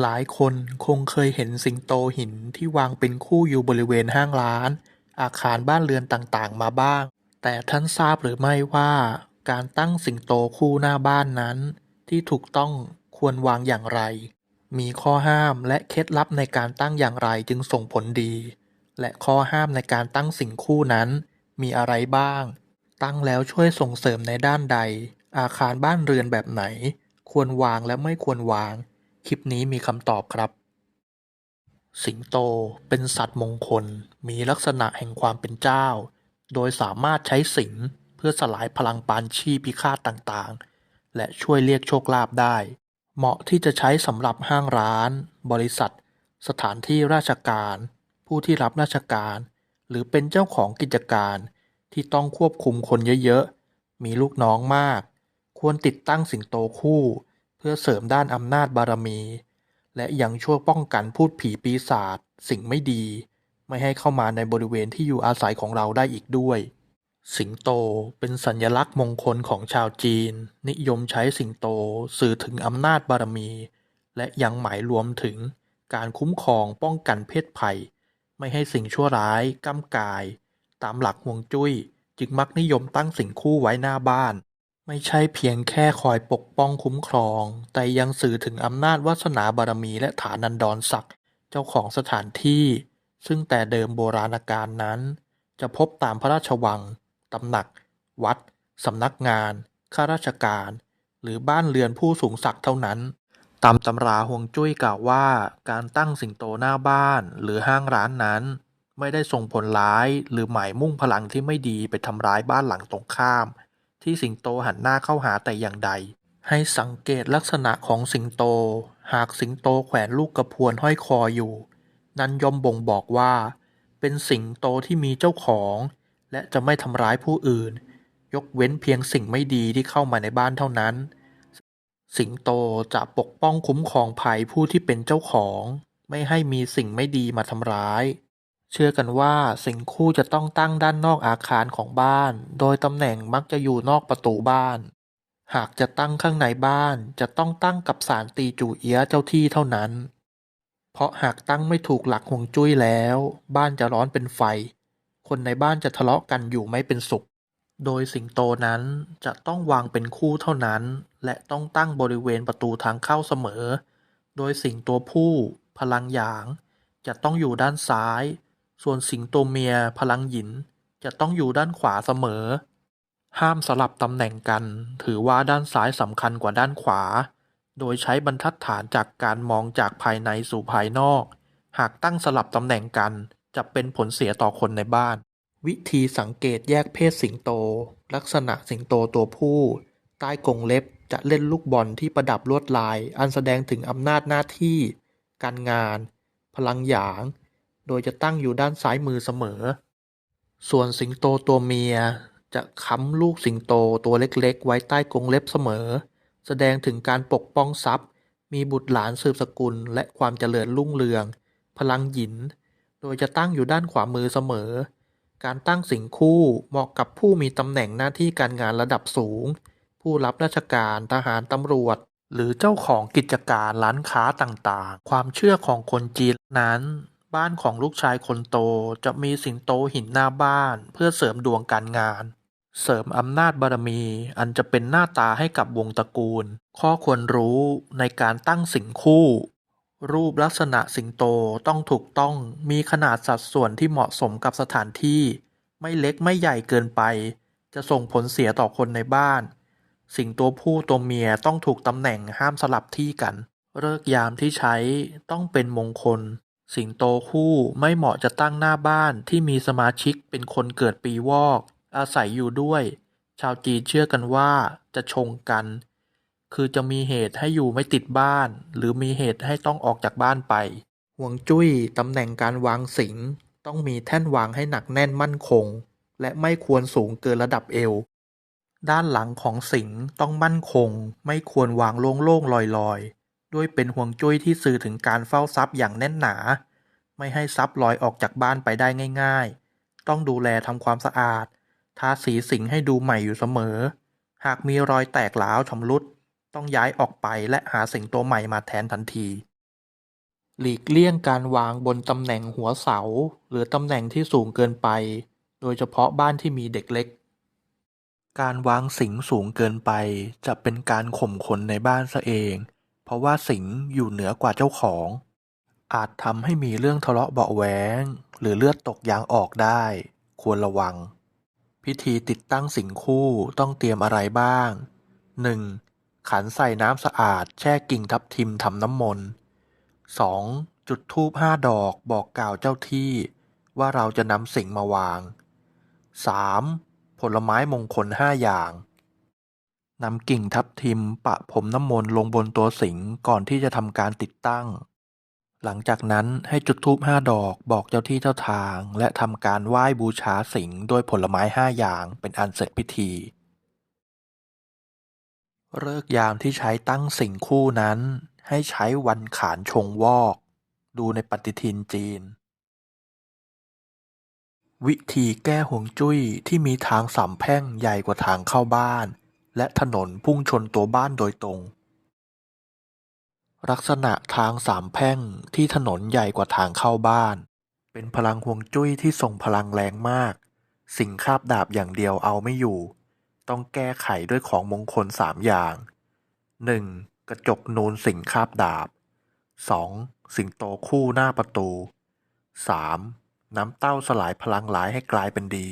หลายคนคงเคยเห็นสิงโตหินที่วางเป็นคู่อยู่บริเวณห้างร้าน อาคารบ้านเรือนต่างๆ มาบ้าง แต่ท่านทราบหรือไม่ว่าการตั้งสิงโตคู่หน้าบ้านนั้น ที่ถูกต้องควรวางอย่างไร มีข้อห้ามและเคล็ดลับในการตั้งอย่างไรจึงส่งผลดี และข้อห้ามในการตั้งสิ่งคู่นั้น มีอะไรบ้าง ตั้งแล้วช่วยส่งเสริมในด้านใด อาคารบ้านเรือนแบบไหน ควรวางและไม่ควรวาง คลิปนี้มีคำตอบครับ สิงโตเป็นสัตว์มงคลมีลักษณะแห่งความเป็นเจ้า โดยสามารถใช้สิงเพื่อสลายพลังปานชีพิฆาตต่างๆ และช่วยเรียกโชคลาภได้ เหมาะที่จะใช้สำหรับห้างร้าน บริษัท สถานที่ราชการ ผู้ที่รับราชการ หรือเป็นเจ้าของกิจการที่ต้องควบคุมคนเยอะๆ มีลูกน้องมาก ควรติดตั้งสิงโตคู่ เพื่อเสริมด้านอำนาจบารมี และยังช่วยป้องกันพูดผีปีศาจสิ่งไม่ดี ไม่ให้เข้ามาในบริเวณที่อยู่อาศัยของเราได้อีกด้วย สิงโตเป็นสัญลักษณ์มงคลของชาวจีน นิยมใช้สิงโตสื่อถึงอำนาจบารมี และยังหมายรวมถึงการคุ้มครองป้องกันเพศภัย ไม่ให้สิ่งชั่วร้ายก้ำกาย ตามหลักฮวงจุ้ย จึงมักนิยมตั้งสิ่งคู่ไว้หน้าบ้าน ไม่ใช่เพียงแค่คอยปกป้องคุ้มครอง แต่ยังสื่อถึงอำนาจวาสนาบารมีและฐานันดรศักดิ์เจ้าของสถานที่ ซึ่งแต่เดิมโบราณกาลนั้น จะพบตามพระราชวัง ตำหนัก วัด สำนักงาน ข้าราชการ หรือบ้านเรือนผู้สูงศักดิ์เท่านั้น ตามตำราฮวงจุ้ยกล่าวว่า การตั้งสิงโตหน้าบ้านหรือห้างร้านนั้น ไม่ได้ส่งผลร้ายหรือหมายมุ่งพลังที่ไม่ดีไปทำร้ายบ้านหลังตรงข้าม ที่สิงโตหันหน้าเข้าหาแต่อย่างใด ให้สังเกตลักษณะของสิงโต หากสิงโตแขวนลูกกระพวนห้อยคออยู่ นั้นย่อมบ่งบอกว่า เป็นสิงโตที่มีเจ้าของ และจะไม่ทำร้ายผู้อื่น ยกเว้นเพียงสิ่งไม่ดีที่เข้ามาในบ้านเท่านั้น สิงโตจะปกป้องคุ้มครองภัยผู้ที่เป็นเจ้าของ ไม่ให้มีสิ่งไม่ดีมาทำร้าย เชื่อกันว่าสิงคู่จะต้องตั้งด้านนอกอาคารของบ้าน โดยตำแหน่งมักจะอยู่นอกประตูบ้าน หากจะตั้งข้างในบ้านจะต้องตั้งกับศาลตีจูเอียะเจ้าที่เท่านั้น เพราะหากตั้งไม่ถูกหลักฮวงจุ้ยแล้ว บ้านจะร้อนเป็นไฟ คนในบ้านจะทะเลาะกันอยู่ไม่เป็นสุข โดยสิงโตนั้นจะต้องวางเป็นคู่เท่านั้น และต้องตั้งบริเวณประตูทางเข้าเสมอ โดยสิงตัวผู้ พลังหยาง จะต้องอยู่ด้านซ้าย ส่วนสิงโตเมียพลังหยินจะต้องอยู่ด้านขวาเสมอ ห้ามสลับตำแหน่งกัน ถือว่าด้านซ้ายสำคัญกว่าด้านขวา โดยใช้บรรทัดฐานจากการมองจากภายในสู่ภายนอก หากตั้งสลับตำแหน่งกันจะเป็นผลเสียต่อคนในบ้าน วิธีสังเกตแยกเพศสิงโต ลักษณะสิงโตตัวผู้ ใต้กรงเล็บจะเล่นลูกบอลที่ประดับลวดลาย อันแสดงถึงอำนาจหน้าที่ การงาน พลังหยาง โดยจะตั้งอยู่ด้านซ้ายมือเสมอ ส่วนสิงโตตัวเมียจะค้ำลูกสิงโตตัวเล็กๆ ไว้ใต้กรงเล็บเสมอ แสดงถึงการปกป้องทรัพย์ มีบุตรหลานสืบสกุลและความเจริญรุ่งเรือง พลังหยิน โดยจะตั้งอยู่ด้านขวามือเสมอ การตั้งสิงคู่เหมาะกับผู้มีตำแหน่งหน้าที่การงานระดับสูง ผู้รับราชการทหารตำรวจ หรือเจ้าของกิจการร้านค้าต่างๆ ความเชื่อของคนจีนนั้น บ้านของลูกชายคนโตจะมีสิงโตหินหน้าบ้าน เพื่อเสริมดวงการงาน เสริมอำนาจบารมี อันจะเป็นหน้าตาให้กับวงตระกูล ข้อควรรู้ในการตั้งสิงคู่ รูปลักษณะสิงโตต้องถูกต้องมีขนาดสัดส่วนที่เหมาะสมกับสถานที่ ไม่เล็กไม่ใหญ่เกินไป จะส่งผลเสียต่อคนในบ้าน สิงตัวผู้ตัวเมียต้องถูกตำแหน่งห้ามสลับที่กันเลิกยามที่ใช้ต้องเป็นมงคล สิงโตคู่ไม่เหมาะจะตั้งหน้าบ้านที่มีสมาชิกเป็นคนเกิดปีวอก อาศัยอยู่ด้วย ชาวจีนเชื่อกันว่าจะชงกัน คือจะมีเหตุให้อยู่ไม่ติดบ้าน หรือมีเหตุให้ต้องออกจากบ้านไปห่วงจุ้ยตำแหน่งการวางสิงต้องมีแท่นวางให้หนักแน่นมั่นคง และไม่ควรสูงเกินระดับเอว ด้านหลังของสิงต้องมั่นคง ไม่ควรวางโล่งๆลอยๆ ด้วยเป็นห่วงจุ้ยที่สื่อถึงการเฝ้าทรัพย์อย่างแน่นหนา ไม่ให้ทรัพย์ลอยออกจากบ้านไปได้ง่าย ๆ ต้องดูแลทำความสะอาด ทาสีสิงให้ดูใหม่อยู่เสมอ หากมีรอยแตกหลาวชำรุด ต้องย้ายออกไปและหาสิงตัวใหม่มาแทนทันที หลีกเลี่ยงการวางบนตำแหน่งหัวเสา หรือตำแหน่งที่สูงเกินไป โดยเฉพาะบ้านที่มีเด็กเล็กการวางสิงสูงเกินไปจะเป็นการข่มคนในบ้านซะเอง เพราะว่าสิงอยู่เหนือกว่าเจ้าของ อาจทำให้มีเรื่องทะเลาะเบาะแว้งหรือเลือดตกยางออกได้ ควรระวัง พิธีติดตั้งสิงคู่ต้องเตรียมอะไรบ้าง 1. ขันใส่น้ำสะอาดแช่กิ่งทับทิมทำน้ำมนต์ 2. จุดธูปห้าดอกบอกกล่าวเจ้าที่ว่าเราจะนำสิ่งมาวาง 3. ผลไม้มงคลห้าอย่าง นำกิ่งทับทิมปะพรมน้ำมนต์ลงบนตัวสิงก่อนที่จะทำการติดตั้ง หลังจากนั้นให้จุดธูปห้าดอกบอกเจ้าที่เจ้าทาง และทำการไหว้บูชาสิงด้วยผลไม้ห้าอย่างเป็นอันเสร็จพิธีเลิกยามที่ใช้ตั้งสิ่งคู่นั้น ให้ใช้วันขานชงวอก ดูในปฏิทินจีน วิธีแก้ห่วงจุ้ยที่มีทางสามแพ่งใหญ่กว่าทางเข้าบ้าน และถนนพุ่งชนตัวบ้านโดยตรง ลักษณะทางสามแพร่งที่ถนนใหญ่กว่าทางเข้าบ้าน เป็นพลังห่วงจุ้ยที่ส่งพลังแรงมาก สิ่งคาบดาบอย่างเดียวเอาไม่อยู่ ต้องแก้ไขด้วยของมงคลสามอย่าง 1. กระจกนูนสิ่งคาบดาบ 2. สิงโตคู่หน้าประตู 3. น้ำเต้าสลายพลังร้ายให้กลายเป็นดี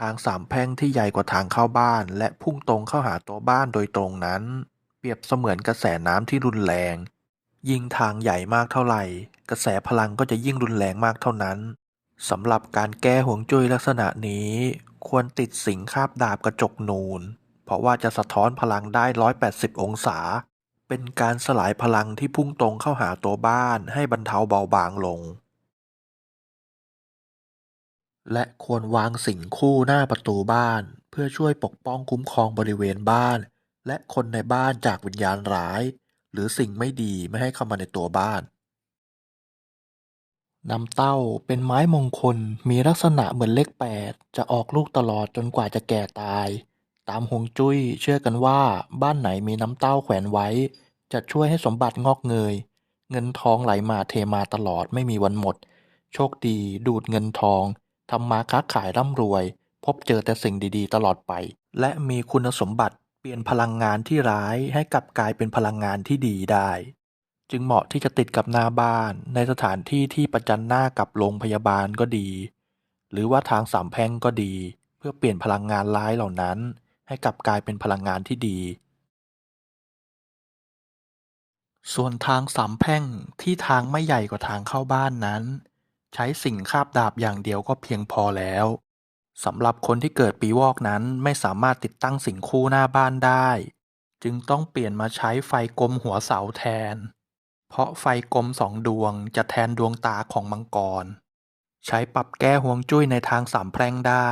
ทางสามแพร่งที่ใหญ่กว่าทางเข้าบ้านและพุ่งตรงเข้าหาตัวบ้านโดยตรงนั้น เปรียบเสมือนกระแสน้ำที่รุนแรง ยิ่งทางใหญ่มากเท่าไหร่ กระแสพลังก็จะยิ่งรุนแรงมากเท่านั้นสำหรับการแก้ห่วงจุ้ยลักษณะนี้ ควรติดสิงคาบดาบกระจกนูน เพราะว่าจะสะท้อนพลังได้ 180 องศา เป็นการสลายพลังที่พุ่งตรงเข้าหาตัวบ้านให้บรรเทาเบาบางลง และควรวางสิ่งคู่หน้าประตูบ้าน เพื่อช่วยปกป้องคุ้มครองบริเวณบ้าน และคนในบ้านจากวิญญาณร้าย หรือสิ่งไม่ดีไม่ให้เข้ามาในตัวบ้านน้ำเต้าเป็นไม้มงคลมีลักษณะเหมือนเลขแปดจะออกลูกตลอดจนกว่าจะแก่ตาย ตามฮวงจุ้ยเชื่อกันว่าบ้านไหนมีน้ำเต้าแขวนไว้ จะช่วยให้สมบัติงอกเงย เงินทองไหลมาเทมาตลอดไม่มีวันหมด โชคดีดูดเงินทอง ทำมาค้าขายร่ำรวย พบเจอแต่สิ่งดีๆ ตลอดไป และมีคุณสมบัติเปลี่ยนพลังงานที่ร้ายให้กลับกลายเป็นพลังงานที่ดีได้ จึงเหมาะที่จะติดกับหน้าบ้าน ในสถานที่ที่ประจันหน้ากับโรงพยาบาลก็ดี หรือว่าทางสามแพร่งก็ดี เพื่อเปลี่ยนพลังงานร้ายเหล่านั้น ให้กลับกลายเป็นพลังงานที่ดี ส่วนทางสามแพ่งที่ทางไม่ใหญ่กว่าทางเข้าบ้านนั้น ใช้สิ่งคาบดาบอย่างเดียวก็เพียงพอแล้วสำหรับคนที่เกิดปีวอกนั้นไม่สามารถติดตั้งสิ่งคู่หน้าบ้านได้ จึงต้องเปลี่ยนมาใช้ไฟกลมหัวเสาแทน เพราะไฟกลมสองดวงจะแทนดวงตาของมังกร ใช้ปรับแก้ห่วงจุ้ยในทางสามแพร่งได้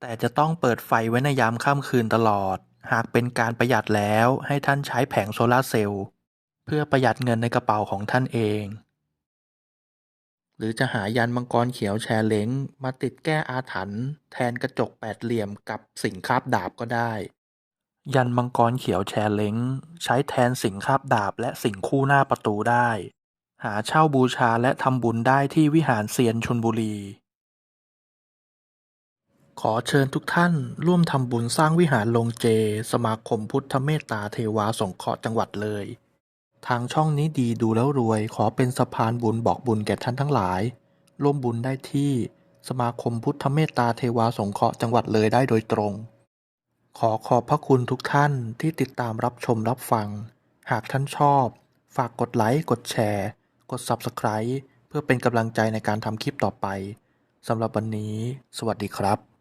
แต่จะต้องเปิดไฟไว้ในยามค่ำคืนตลอด หากเป็นการประหยัดแล้วให้ท่านใช้แผงโซลาร์เซลล์เพื่อประหยัดเงินในกระเป๋าของท่านเอง รือจะหายันมังกรเขียวแชร์เล้ง มาติดแก้อาถรรพ์แทนกระจกแปดเหลี่ยมกับสิ่งคาบดาบก็ได้ ยันมังกรเขียวแชร์เล้ง ใช้แทนสิ่งคาบดาบและสิ่งคู่หน้าประตูได้ หาเช่าบูชาและทำบุญได้ที่วิหารเซียนชนบุรี ขอเชิญทุกท่านร่วมทำบุญสร้างวิหารลงเจ สมาคมพุทธเมตตาเทวาสงเคราะห์จังหวัดเลย ทางช่องนี้ดีดูแล้วรวย ขอเป็นสะพานบุญบอกบุญแก่ท่านทั้งหลาย ร่วมบุญได้ที่ สมาคมพุทธเมตตาเทวาสงเคราะห์จังหวัดเลยได้โดยตรง ขอขอบพระคุณทุกท่านที่ติดตามรับชมรับฟัง หากท่านชอบ ฝากกดไลค์กดแชร์ กด Subscribe เพื่อเป็นกำลังใจในการทำคลิปต่อไปสำหรับวันนี้ สวัสดีครับ